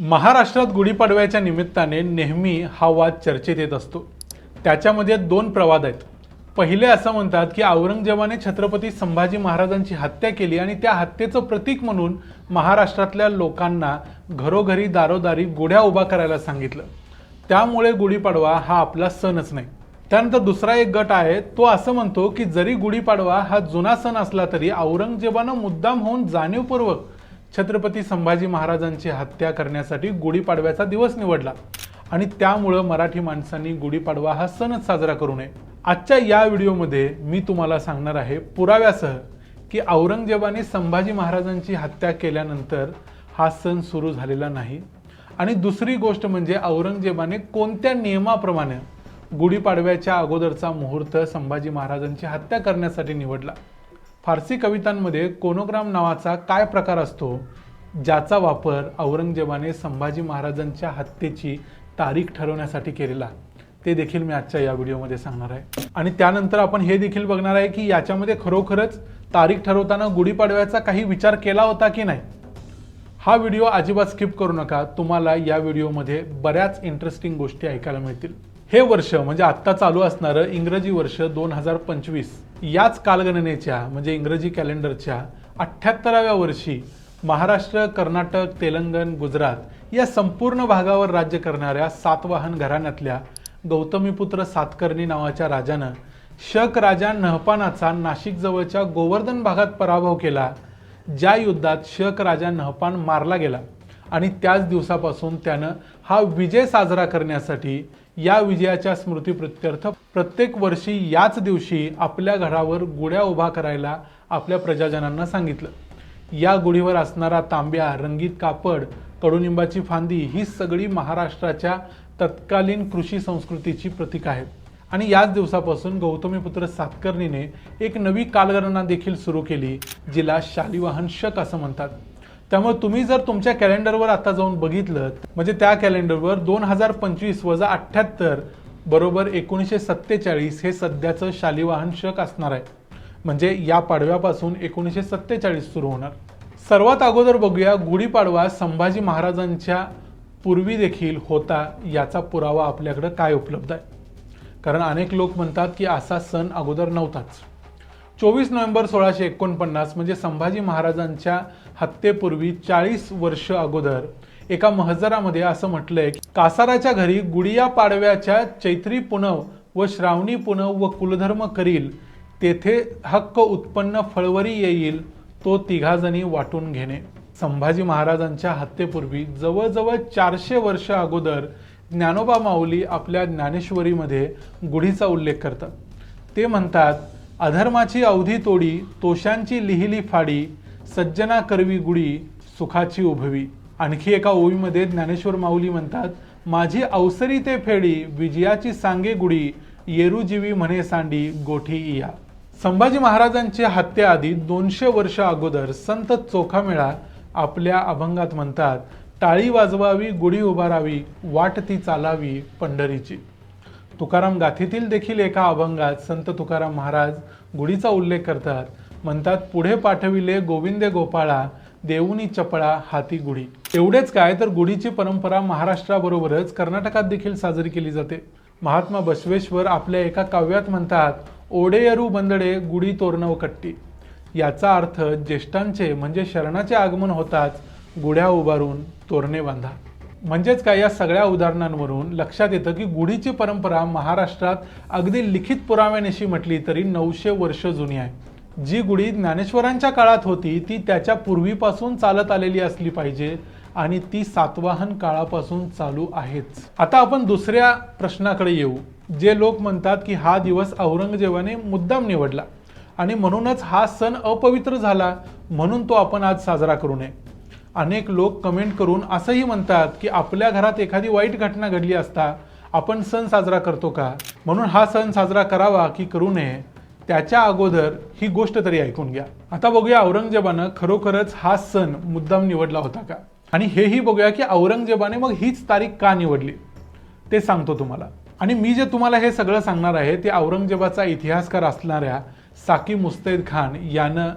महाराष्ट्रात गुढीपाडव्याच्या निमित्ताने नेहमी हा वाद चर्चेत येत असतो. त्याच्यामध्ये दोन प्रवाद आहेत. पहिले असं म्हणतात की औरंगजेबाने छत्रपती संभाजी महाराजांची हत्या केली आणि त्या हत्येचं प्रतीक म्हणून महाराष्ट्रातल्या लोकांना घरोघरी दारोदारी गुढ्या उभा करायला सांगितलं. त्यामुळे गुढीपाडवा हा आपला सणच नाही. त्यानंतर दुसरा एक गट आहे तो असं म्हणतो की जरी गुढीपाडवा हा जुना सण असला तरी औरंगजेबानं मुद्दाम होऊन जाणीवपूर्वक छत्रपती संभाजी महाराजांची हत्या करण्यासाठी गुढीपाडव्याचा दिवस निवडला आणि त्यामुळं मराठी माणसांनी गुढीपाडवा हा सणच साजरा करू नये. आजच्या या व्हिडिओमध्ये मी तुम्हाला सांगणार आहे पुराव्यासह की औरंगजेबाने संभाजी महाराजांची हत्या केल्यानंतर हा सण सुरू झालेला नाही. आणि दुसरी गोष्ट म्हणजे औरंगजेबाने कोणत्या नियमाप्रमाणे गुढीपाडव्याच्या अगोदरचा मुहूर्त संभाजी महाराजांची हत्या करण्यासाठी निवडला? फारसी कवितांमध्ये कोनोग्राम नावाचा काय प्रकार असतो? ज्याचा वापर औरंगजेबाने संभाजी महाराजांच्या हत्येची तारीख ठरवण्यासाठी केलेला. ते देखील मी आजच्या या व्हिडिओमध्ये सांगणार आहे. आणि त्यानंतर आपण हे देखील बघणार आहे की याच्यामध्ये खरोखरच तारीख ठरवताना गुढीपाडव्याचा काही विचार केला होता की नाही? हा व्हिडिओ अजिबात स्किप करू नका. तुम्हाला या व्हिडिओमध्ये बऱ्याच इंटरेस्टिंग गोष्टी ऐकायला मिळतील. हे वर्ष म्हणजे आत्ता चालू असणारं इंग्रजी वर्ष दोन हजार पंचवीस याच कालगणनेच्या म्हणजे इंग्रजी कॅलेंडरच्या अठ्ठ्याहत्तराव्या वर्षी महाराष्ट्र कर्नाटक तेलंगण गुजरात या संपूर्ण भागावर राज्य करणाऱ्या सातवाहन घराण्यातल्या गौतमीपुत्र सातकर्णी नावाच्या राजानं शक राजा नहपानाचा नाशिकजवळच्या गोवर्धन भागात पराभव केला ज्या युद्धात शक राजा नहपान मारला गेला. आणि त्याच दिवसापासून त्यानं हा विजय साजरा करण्यासाठी या विजयाच्या स्मृतीप्रित्यर्थ प्रत्येक वर्षी याच दिवशी आपल्या घरावर गुढ्या उभा करायला आपल्या प्रजाजनांना सांगितलं. या गुढीवर असणारा तांब्या रंगीत कापड कडुनिंबाची फांदी ही सगळी महाराष्ट्राच्या तत्कालीन कृषी संस्कृतीची प्रतीक आहेत. आणि याच दिवसापासून गौतमीपुत्र सातकर्णीने एक नवी कालगणना देखील सुरू केली जिला शालिवाहन शक असं म्हणतात. त्यामुळे तुम्ही जर तुमच्या कॅलेंडरवर आता जाऊन बघितलं म्हणजे त्या कॅलेंडरवर दोन हजार पंचवीस वजा अठ्ठ्याहत्तर बरोबर एकोणीसशे सत्तेचाळीस हे सध्याचं शालिवाहन शक असणार आहे. म्हणजे या पाडव्यापासून एकोणीसशे सत्तेचाळीस सुरू होणार. सर्वात अगोदर बघूया गुढीपाडवा संभाजी महाराजांच्या पूर्वी देखील होता याचा पुरावा आपल्याकडं काय उपलब्ध आहे. कारण अनेक लोक म्हणतात की असा सण अगोदर नव्हताच. चोवीस नोव्हेंबर सोळाशे एकोणपन्नास म्हणजे संभाजी महाराजांच्या हत्येपूर्वी चाळीस वर्ष अगोदर एका महजरामध्ये असं म्हटलंय की कासाराच्या घरी गुडिया पाडव्याच्या चैत्री पुनव व श्रावणी पुनव व कुलधर्म करील तेथे हक्क उत्पन्न फळवरी येईल तो तिघाजणी वाटून घेणे. संभाजी महाराजांच्या हत्येपूर्वी जवळजवळ चारशे वर्ष अगोदर ज्ञानोबा माऊली आपल्या ज्ञानेश्वरीमध्ये गुढीचा उल्लेख करतात. ते म्हणतात अधर्माची अवधी तोडी तोशांची लिहिली फाडी सज्जना करवी गुढी सुखाची उभवी. आणखी एका ओवीमध्ये ज्ञानेश्वर माऊली म्हणतात माझी अवसरी ते फेडी विजयाची सांगे गुढी येरुजीवी म्हणे सांडी गोठी इया. संभाजी महाराजांची हत्येआधी दोनशे वर्ष अगोदर संत चोखामेळा आपल्या अभंगात म्हणतात टाळी वाजवावी गुढी उभारावी वाट ती चालावी पंढरीची. तुकाराम गाथेतील देखील एका अभंगात संत तुकाराम महाराज गुढीचा उल्लेख करतात. म्हणतात पुढे पाठविले गोविंदे गोपाळा देऊनी चपळा हाती गुढी. एवढेच काय तर गुढीची परंपरा महाराष्ट्राबरोबरच कर्नाटकात देखील साजरी केली जाते. महात्मा बसवेश्वर आपल्या एका काव्यात म्हणतात ओडेयरू बंदडे गुढी तोरणव कट्टी. याचा अर्थ ज्येष्ठांचे म्हणजे शरणाचे आगमन होताच गुढ्या उभारून तोरणे बांधा. म्हणजेच काय या सगळ्या उदाहरणांवरून लक्षात येतं की गुढीची परंपरा महाराष्ट्रात अगदी लिखित पुराव्यानिशी म्हटली तरी नऊशे वर्ष जुनी आहे. जी गुढी ज्ञानेश्वरांच्या काळात होती ती त्याच्या पूर्वीपासून चालत आलेली असली पाहिजे आणि ती सातवाहन काळापासून चालू आहेच. आता आपण दुसऱ्या प्रश्नाकडे येऊ जे लोक म्हणतात की हा दिवस औरंगजेबाने मुद्दाम निवडला आणि म्हणूनच हा सण अपवित्र झाला म्हणून तो आपण आज साजरा करू नये. अनेक लोक कमेंट करून असंही म्हणतात की आपल्या घरात एखादी वाईट घटना घडली असता आपण सण साजरा करतो का? म्हणून हा सण साजरा करावा की करू नये? त्याच्या अगोदर ही गोष्ट तरी ऐकून घ्या. आता बघूया औरंगजेबानं खरोखरच हा सण मुद्दाम निवडला होता का? आणि हेही बघूया की औरंगजेबाने मग हीच तारीख का निवडली? ते सांगतो तुम्हाला. आणि मी जे तुम्हाला हे सगळं सांगणार आहे ते औरंगजेबाचा इतिहासकार असणाऱ्या साकी मुस्तैद खान यानं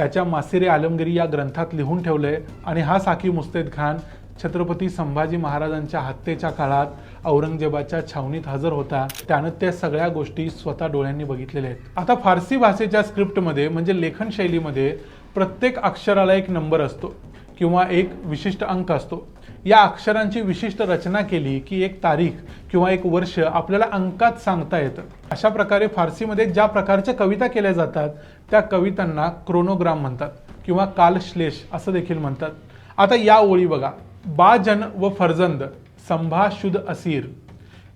त्याच्या मासिरे आलमगिरी या ग्रंथात लिहून ठेवलंय आणि हा साकी मुस्तैद खान छत्रपती संभाजी महाराजांच्या हत्येच्या काळात औरंगजेबाच्या छावणीत हजर होता. त्यानं त्या सगळ्या गोष्टी स्वतः डोळ्यांनी बघितलेल्या आहेत. आता फारसी भाषेच्या स्क्रिप्टमध्ये म्हणजे लेखन शैलीमध्ये प्रत्येक अक्षराला एक नंबर असतो. किंवा एक विशिष्ट अंक असतो. या अक्षरांची विशिष्ट रचना केली की एक तारीख किंवा एक वर्ष आपल्याला अंकात सांगता येतं. अशा प्रकारे फारसीमध्ये ज्या प्रकारच्या कविता केल्या जातात त्या कवितांना क्रोनोग्राम म्हणतात किंवा कालश्लेष असं देखील म्हणतात. आता या ओळी बघा. बाजन व फर्जंद संभाशुद असीर.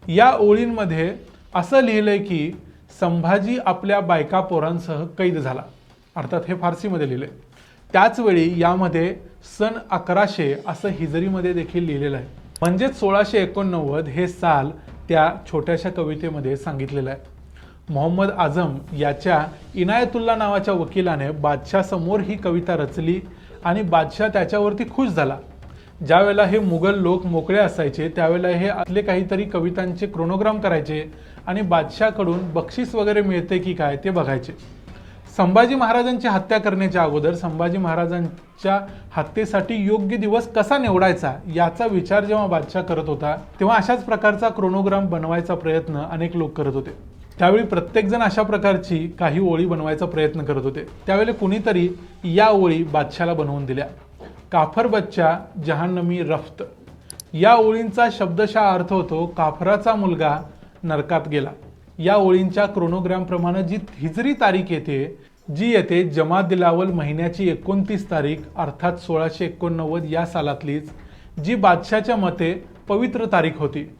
या ओळींमध्ये असं लिहिलंय की संभाजी आपल्या बायका पोरांसह कैद झाला. अर्थात हे फारसीमध्ये लिहिलंय. त्याचवेळी यामध्ये सन अकराशे असं हिजरीमध्ये देखील लिहिलेलं आहे. म्हणजेच सोळाशे एकोणनव्वद हे साल त्या छोट्याशा कवितेमध्ये सांगितलेलं आहे. मोहम्मद आझम याच्या इनायतुल्ला नावाच्या वकिलाने बादशाह ही कविता रचली आणि बादशाह त्याच्यावरती खुश झाला. ज्यावेळेला हे मुघल लोक मोकळे असायचे त्यावेळेला हे आपले काहीतरी कवितांचे क्रोनोग्राम करायचे आणि बादशाहकडून बक्षीस वगैरे मिळते की काय ते बघायचे. संभाजी महाराजांची हत्या करण्याच्या अगोदर संभाजी महाराजांच्या हत्येसाठी योग्य दिवस कसा निवडायचा याचा विचार जेव्हा बादशाह करत होता तेव्हा अशाच प्रकारचा क्रोनोग्राम बनवायचा प्रयत्न अनेक लोक करत होते. त्यावेळी प्रत्येकजण अशा प्रकारची काही ओळी बनवायचा प्रयत्न करत होते. त्यावेळी कुणीतरी या ओळी बादशाला बनवून दिल्या. काफर बच्चा जहान्नमी रफ्त. या ओळींचा शब्दशः अर्थ होतो काफराचा मुलगा नरकात गेला. या ओळींच्या क्रोनोग्रामप्रमाणे जी हिजरी तारीख येते जी येते जमा दिलावल महिन्याची एकोणतीस तारीख अर्थात सोळाशे एकोणनव्वद या सालातलीच जी बादशाच्या मते पवित्र तारीख होती.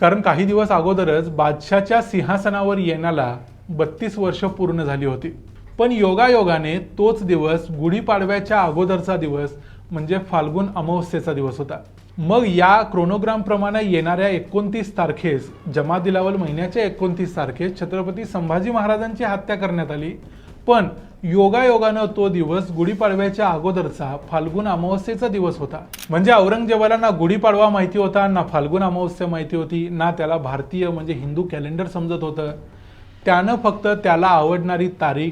कारण काही दिवस अगोदरच बादशाच्या सिंहासनावर येण्याला बत्तीस वर्ष पूर्ण झाली होती. पण योगायोगाने तोच दिवस गुढीपाडव्याच्या अगोदरचा दिवस म्हणजे फाल्गुन अमावस्येचा दिवस होता. मग या क्रोनोग्रामप्रमाणे येणाऱ्या एकोणतीस तारखेस जमा दिलावल महिन्याच्या एकोणतीस तारखेस छत्रपती संभाजी महाराजांची हत्या करण्यात आली. पण योगायोगानं तो दिवस गुढीपाडव्याच्या अगोदरचा फाल्गुन अमावस्येचा दिवस होता. म्हणजे औरंगजेबाला ना गुढीपाडवा माहिती होता ना फाल्गुन अमावस्या माहिती होती ना त्याला भारतीय म्हणजे हिंदू कॅलेंडर समजत होतं. त्यानं फक्त त्याला आवडणारी तारीख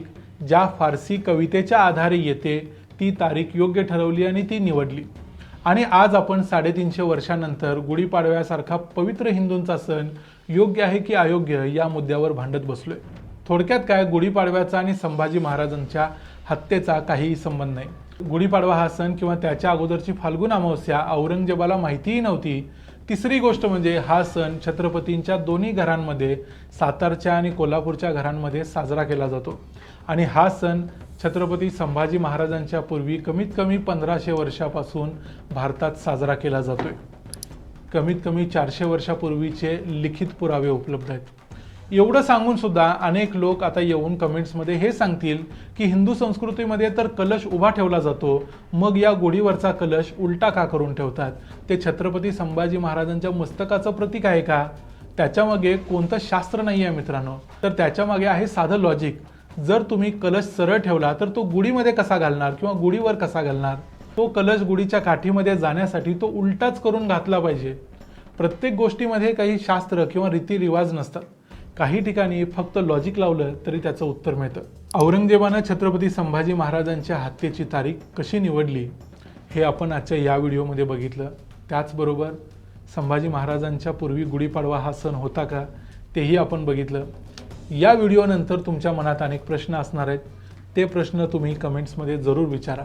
ज्या फारसी कवितेच्या आधारे येते ती तारीख योग्य ठरवली आणि ती निवडली. आणि आज आपण साडेतीनशे वर्षानंतर गुढीपाडव्यासारखा पवित्र हिंदूंचा सण योग्य आहे की अयोग्य या मुद्द्यावर भांडत बसलोय. थोडक्यात काय गुढीपाडव्याचा आणि संभाजी महाराजांच्या हत्येचा काहीही संबंध नाही. गुढीपाडवा हा सण किंवा त्याच्या अगोदरची फाल्गुन अमावस्या औरंगजेबाला माहितीही नव्हती तिसरी गोष्ट म्हणजे हा सण छत्रपतींच्या दोन्ही घरांमध्ये सातारच्या आणि कोल्हापूरच्या घरांमध्ये साजरा केला जातो. आणि हा सण छत्रपती संभाजी महाराजांच्या पूर्वी कमीत कमी पंधराशे वर्षापासून भारतात साजरा केला जातोय. कमीत कमी चारशे वर्षापूर्वीचे लिखित पुरावे उपलब्ध आहेत. एवढं सांगून सुद्धा अनेक लोक आता येऊन कमेंट्समध्ये हे सांगतील की हिंदू संस्कृतीमध्ये तर कलश उभा ठेवला जातो मग या गोडीवरचा कलश उलटा का करून ठेवतात? ते छत्रपती संभाजी महाराजांच्या मस्तकाचं प्रतीक आहे का? त्याच्यामागे कोणतं शास्त्र नाही आहे मित्रांनो. तर त्याच्यामागे आहे साधं लॉजिक जर तुम्ही कलश सरळ ठेवला तर तो गुढीमध्ये कसा घालणार किंवा गुढीवर कसा घालणार? तो कलश गुढीच्या काठीमध्ये जाण्यासाठी तो उलटाच करून घातला पाहिजे. प्रत्येक गोष्टीमध्ये काही शास्त्र किंवा रीतिरिवाज नसतात. काही ठिकाणी फक्त लॉजिक लावलं तरी त्याचं उत्तर मिळतं. औरंगजेबानं छत्रपती संभाजी महाराजांच्या हत्येची तारीख कशी निवडली हे आपण आजच्या या व्हिडिओमध्ये बघितलं. त्याचबरोबर संभाजी महाराजांच्या पूर्वी गुढीपाडवा हा सण होता का तेही आपण बघितलं. या व्हिडिओनंतर तुमच्या मनात अनेक प्रश्न असणार आहेत. ते प्रश्न तुम्ही कमेंट्समध्ये जरूर विचारा.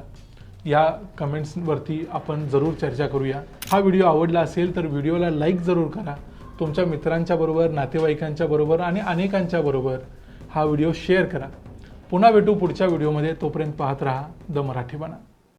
या कमेंट्सवरती आपण जरूर चर्चा करूया. हा व्हिडिओ आवडला असेल तर व्हिडिओला लाईक जरूर करा. तुमच्या मित्रांच्या बरोबर नातेवाईकांच्या बरोबर आणि अनेकांच्या बरोबर हा व्हिडिओ शेअर करा. पुन्हा भेटू पुढच्या व्हिडिओमध्ये. तोपर्यंत पाहत राहा. द मराठी बना.